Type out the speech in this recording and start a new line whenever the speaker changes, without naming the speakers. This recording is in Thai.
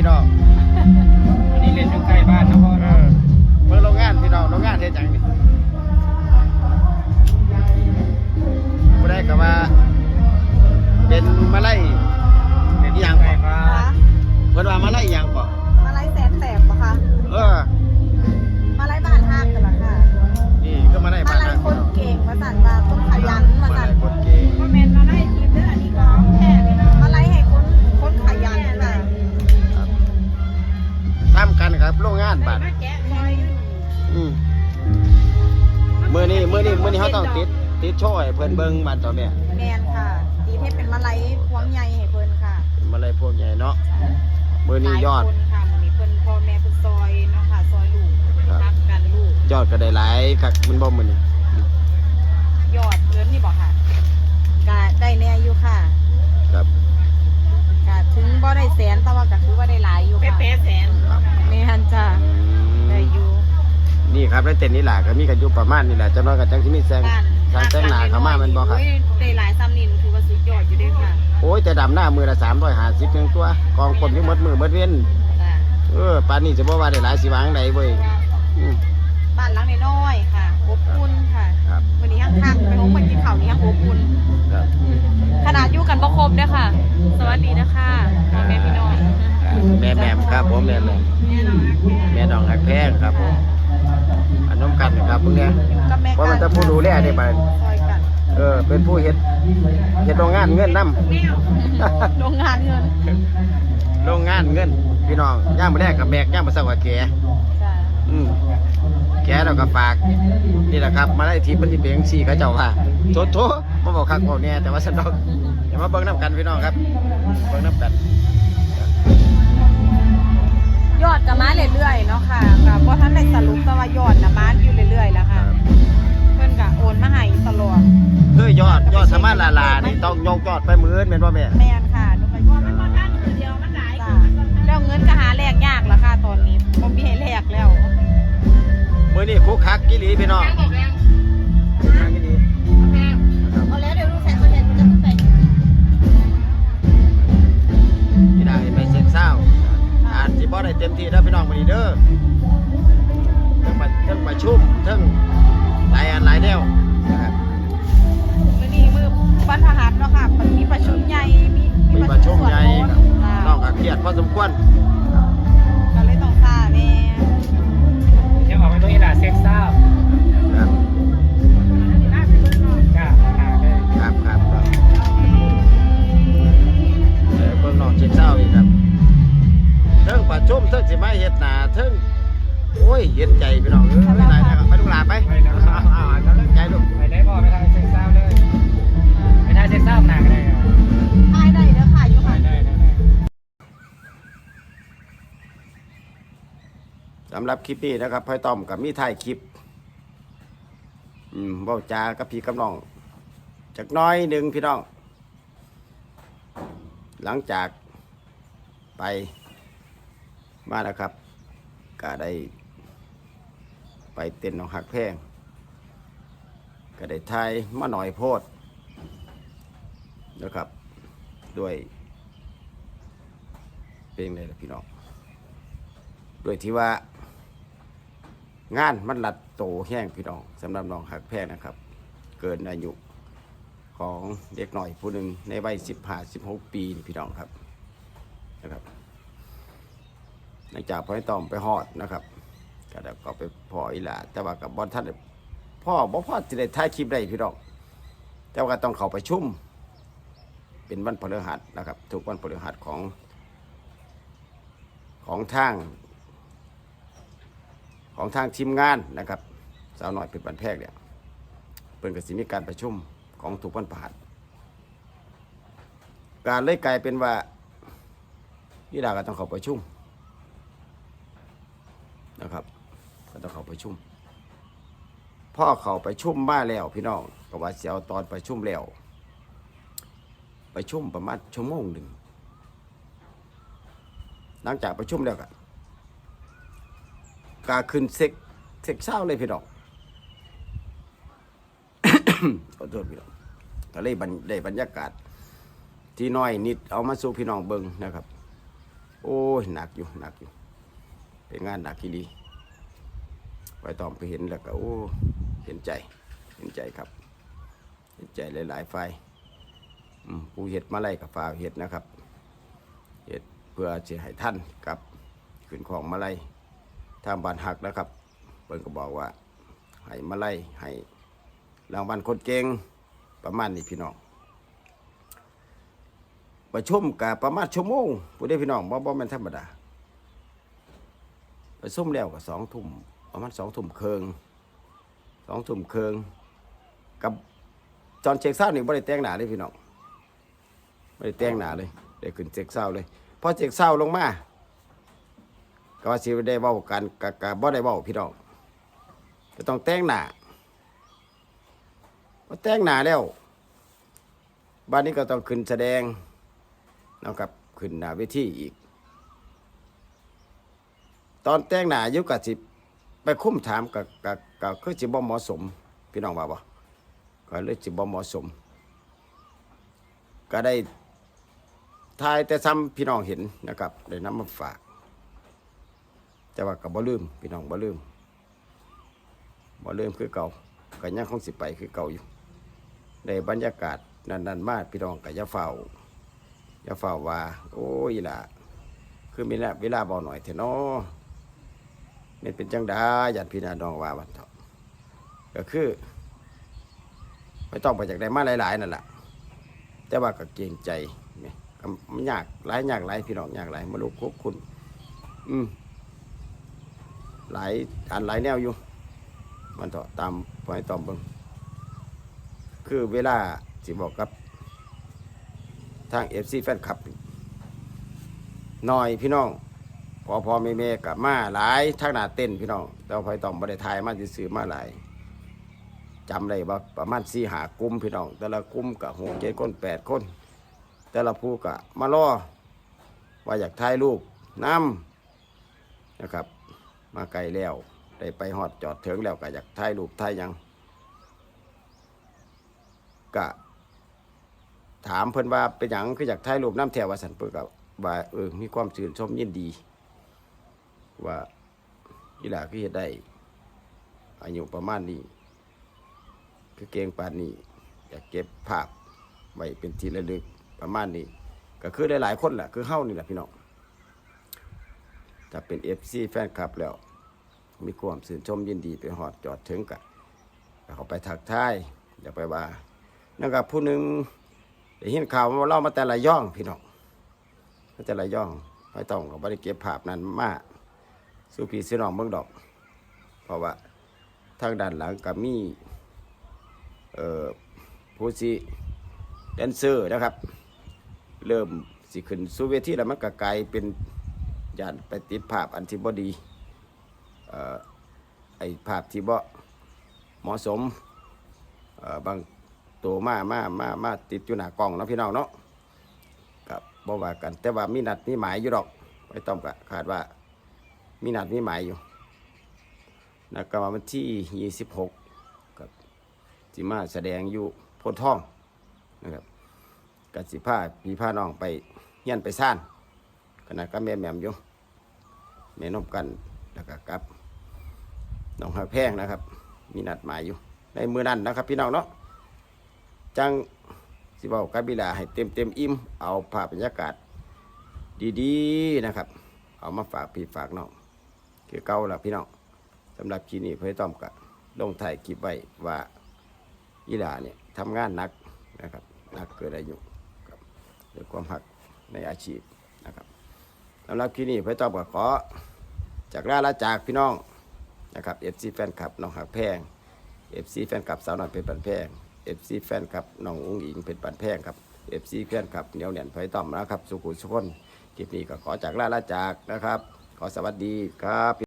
พี่น้องอันนี้
เล่
น
อยู่ใก
ล้บ้านนะพ่อเออเมื่อโรงงานพี่น้อง
โรงงาน
เฮ็ดจังนี่บ่ได้ก็ว่า เป็น
มาไล่เป็น
อีหยังก่อนเพิ่นว่ามาไล่อีหยังก่ ติดติดโชว์ให้เพิ่นเบิ่งบัตรต่อแม่
แมนค่ะ ตีให้เป็นมาไล่พวงใหญ่ให้เพิ่นค่ะ
มาเลยพวกใหญ่เนาะมื้อนี้ยอด
หลายคนค่ะมื้อนี้เพิ่นพ่อแม่เพิ่นซอยเนาะค่ะซอยลูก
ครับ
รักกันลูก
ยอดก็ได้หลายคักมันบ่มื้อนี้
ยอดเงินนี่บอกค่ะ
กะได้แน่อยู่ค่ะ
ครับ
กะถึงบ่ได้แสนแต่ว่าก็คือว่าได้หลายอยู่ค่ะ
เป๊ะๆแสน
ครับ
แม่นจ้ะ
อื
ได้
ม
อยู่
นี่ครับแล้วเต้นนี่ล่ะก็มีกันอยู่ประมาณนี่แหละจังน้อยก็จังสิมีแซง
บ้าน
ทางแต่งหน้าเข้ามาแม่นบ่ครับ
โอ้ยได้หลายซ้ำนี่หนูถือว่าสุดยอดอยู่เด้อค่ะ
โอ้ยแต่ดำหน้ามือละ350นึงตัว กองคนอยู่หมดมือหมดเว้น
ค่ะ
เออปานนี้จะบ่ว่าได้หลายสิวางใดเว้ยอืม
บ้านหลังน้อยๆค่ะอบอุ่นค่ะ
ครับ
วันนี้ข้างๆไปห้องมันกินข้าวนี่ยังอบอุ่น
ครับ
ขนาดอยู่กันบ่ครบเด้อค่ะ สวัสดีนะคะพ่อแม่พี่น้อง
แม่แหม่มครับผมแม่แหม่มแม่น้องฮักแพงครับผมอั นน้ำกันครับพวกเนี้ย
อยู่กับแม่
เพราะมันจะผู้ดูแลได้บัด
ซอยกัน
เออเป็นผู้เฮ็ดเฮ็ดโรงงานเงินนํ
โรงงานเงิน
โรงงานเงิน พี่น้องย่ามมาแรกกับแบกย่ามมาเศร้ากับแก
จ้ะ
อืมแกเราก็ฝาก นี่แหละครับ มาได้ทีมันที่เป็นสี่เขาเจ้าว่าโถโถมาบอกคักบอกเนี่ยแต่ว่าสนอกอย่ามาเบิ่งน้ำกันพี่น้องครับเบิ่งน้ำกัน
ยอดก็มาเรื่อยๆเนาะค่ะก็บ่ทันได้สรุปแต่ว่ายอดน่ะมาอยู่เรื่อยๆแล้วค่ะ เพิ่นก็โอนมาให้ตลอด
คือยอดยอดสามารถลาลานี่ต้องยกยอดไปหมื่นเป็นว่าแม่
แม่นค่ะหนูก็ยอด
มันบ่ทันคือเดียวมันหลาย
จ้ะแล้วเงินก็หาแลกยากแล้วค่ะตอนนี้บ่มีให้แลกแล้ว
มื้อนี้คุกคักกิลีพี่น้อง
ได้
เต็มที่เด้อพี่น้องมาดีเด้อเทั้งประเทั้งประชุมเทั้งหลายอันหลายแนวนะครับ
มื้อนี้มือบรรพหัสเนาะค่ะมันมีประชุมใหญ่มี
มีประชุมใหญ่
จ้ะ
น้องก็เครียดพอสมควรำ
ห
รับคลิปนี้นะครับพ่อยต้อมกับมีถ่ายคลิป อืมเว้าจากับพี่กับน้องจักน้อยหนึ่งพี่น้อง หลังจากไปมาแล้วครับก็ได้ ไปเต้นน้องหักแพงก็ได้ทายมาหน่อยโพดนะครับ ด้วยเพลงเลยล่ะพี่น้อง โดยที่ว่า งานมันลัดโตแห้งพี่น้องสำหรับน้องหักแพงนะครับ เกินอายุของเด็กหน่อยผู้หนึ่งในวัยสิบห้าสิบหกปีพี่น้องครับนะครับหลังจากพ่อให้ตอมไปฮอดนะครับก็ได้ก็ไปพ่ออีหลาแต่ว่ากับบอลท่านพ่อบ่พ่อจะได้ถ่ายคลิปได้พี่น้องแต่ว่าก็ต้องเข้าไปชุ่มเป็นวันพฤหัสนะครับทุกวันพฤหัสของของทาง ของทางทีมงานนะครับสาวหน่อยเป็นบันแพกเนี่ยเพิ่นก็สิมีการประชุมของทุกวันพฤหัสการเลยกลายเป็นว่านี่ดาก็ต้องเข้าประชุมนะครับ ก็ต้องเข้าประชุมพ่อเข้าประชุมมาแล้วพี่น้องก็ว่าเสียวตอนประชุมแล้วประชุมประมาณชั่วโมงหนึ่งหลังจากประชุมแล้วก็ กาขึ้นเซ็กเซ็กเศร้าเลยพี่น้องขอโทษพี่น้องก็เลยบรรได้บรรยากาศ ที่น้อยนิดเอามาสู่พี่น้องเบิงนะครับ โอ้ยหนักอยู่หนักอยู่ เป็นงานหนักที่ดีไปตอมไปเห็นแล้วก็โอ้เห็นใจเห็นใจครับเห็นใจหลายๆฝ่ายอืมผู้เห็ดมาไล่กับฝ่าเห็ดนะครับเห็ดเพื่อจะให้ท่านกับขึ้นของมาไล่ ทางบ้านหักนะครับเพิ่นก็บอกว่าให้มาไล่ให้รางวัลคนเก่งประมาณนี้พี่น้องประชุมกับประมาณชั่วโมงผู้ได้พี่น้องบ่บ่แม่นธรรมดาประชุมแล้วก็สองทุ่มประมาณสองทุ่มเคิงสองทุ่มเคิงกับจอนเช็คเศร้านี่บ่ได้แต่งหน้าเลยพี่น้องบ่ได้แต่งหน้าเลยได้ขึ้นเช็คเศร้าเลยพอเช็คเศร้าลงมา ก็ว่าสิได้เว้ากันก็ก็บ่ได้เว้าพี่น้องก็ต้องแต่งหน้าพอแต่งหน้าแล้วบ้านนี้ก็ต้องขึ้นแสดงนะครับขึ้นหน้าเวทีอีก ตอนแต่งหน้ายู่กับสิไปคุ้มถามกับกับกับคือสิบ่เหมาะสม พี่น้องว่าบ่ก็เลยสิบ่เหมาะสม ก็ได้ทายแต่ซ้ำพี่น้องเห็นนะครับได้นำมาฝาก แต่ว่าก็บ่ลืมพี่น้องบ่ลืมบ่ลืมคือเก่าก็ยังคงสิไปคือเก่าอยู่ในบรรยากาศนันๆมากพี่น้องกับยาเฝ้ายาเฝ้าว่า โอ้ยล่ะ คือมีละเวลาเบาหน่อยเถอะเนาะนี่เป็นจังดาญาติพี่น้องว่าวันเถอะก็คือไม่ต้องไปจากได้มาหลายๆนั่นแหละแต่ว่าก็เกรงใจเนี่ยก็มันยากหลายยากหลายพี่น้องยากหลายมาลูกคุกคุณ อืม หลายอันหลายแนวอยู่ มันเถอตามพอยตอมเบิ่งคือเวลาสิบอกกับ ทางเอฟซีแฟนคลับหน่อยพี่น้องพอพอเมเมกับมาหลายทางหน้าเต้นพี่น้องแต่ว่าพอยต้องบริทยมาซื้อมาหลายจำได้ว่าประมาณสี่หากลุ่มพี่น้อง แต่ละกลุ่มกับหกเจ็ดคนแปดคน แต่ละผู้กะมาล่อว่าอยากถ่ายรูปน้ำนะครับ มาไกลแล้วได้ไปหอดจอดเถึงแล้วก็อยากถ่ายรูปถ่ายยังก็ถามเพิ่นว่าเป็นหยังคืออยากถ่ายรูปน้ำแถวว่าสันเพิ่นก็ว่าเออมีความชื่นชมยินดี ว่ากีฬาคือเฮ็ดได้อายุประมาณนี้คือเก่งปานนี้อยากเก็บภาพไว้เป็นที่ระลึกประมาณนี้ ก็คือหลายๆคนแหละคือเฮานี่แหละพี่น้อง ถ้าเป็น FC แฟนคลับแล้ว มีความชื่นชมยินดีไปหอดจอดถึงกะเขาไปทักทายอย่าไปว่านั่นก็ผู้หนึ่งได้ยินข่าวว่าเล่ามาแต่ละย่องพี่น้องมาแต่ละย่องไม่ต้องก็ไม่ได้เก็บภาพนั้นมากสู่พี่สู่น้องเบิ่งดอก เพราะว่าทางด้านหลังก็มีเอ่อผู้สิแดนเซอร์นะครับ เริ่มสิขึ้นสู่เวทีแล้วมันก็กลายเป็น ยานไปติดภาพอันที่บ่ดีเอ่อไอภาพที่บ่เหมาะสมเอ่อบางตัวมามามามาติดอยู่หน้ากล้องเนาะพี่น้องเนาะกับบ่ว่ากัน แต่ว่ามีนัดมีหมายอยู่ดอกไว้ต้อมก็คาดว่ามีนัดมีหมายอยู่นัดก็วันที่ยี่สิบหกกับสิมาแสดงอยู่โพนท่องนะครับกับสิผ้าพี่ผ้าน้องไปเฮียนไปซ่านขณะก็แม่แหม่มอยู่ แม่นมกันแล้วก็กับน้องหักแพงนะครับ มีนัดหมายอยู่ ในมือนั้นนะครับ พี่น้องเนาะจังสิเว้ากับบิลาให้เต็มเต็มอิ่มเอาภาพบรรยากาศ ดีๆนะครับ เอามาฝากพี่ฝากน้องคือเก่าละพี่น้องสำหรับคลิปนี้เพื่อต้อมกับลงถ่ายคลิปไว้ว่าอีหลาเนี่ยทำงานหนักนะครับหนักเกิดอายุครับด้วยความหักในอาชีพ สำหรับคลิปนี้พื่อต้อมกับขอ จากลาลาจากพี่น้องนะครับเอฟซีแฟนคลับน้องหักแพงเอฟซีแฟนคลับสาวน้อยเป็นปันแพงเอฟซีแฟนคลับน้องอุ้งอิงเป็นปันแพงครับเอฟซีแฟนคลับเหนียวเหนียนไฟต่อมนะครับสุขุมสุขคนคลิปนี้ก็ขอจากลาลาจากนะครับ ขอสวัสดีครับ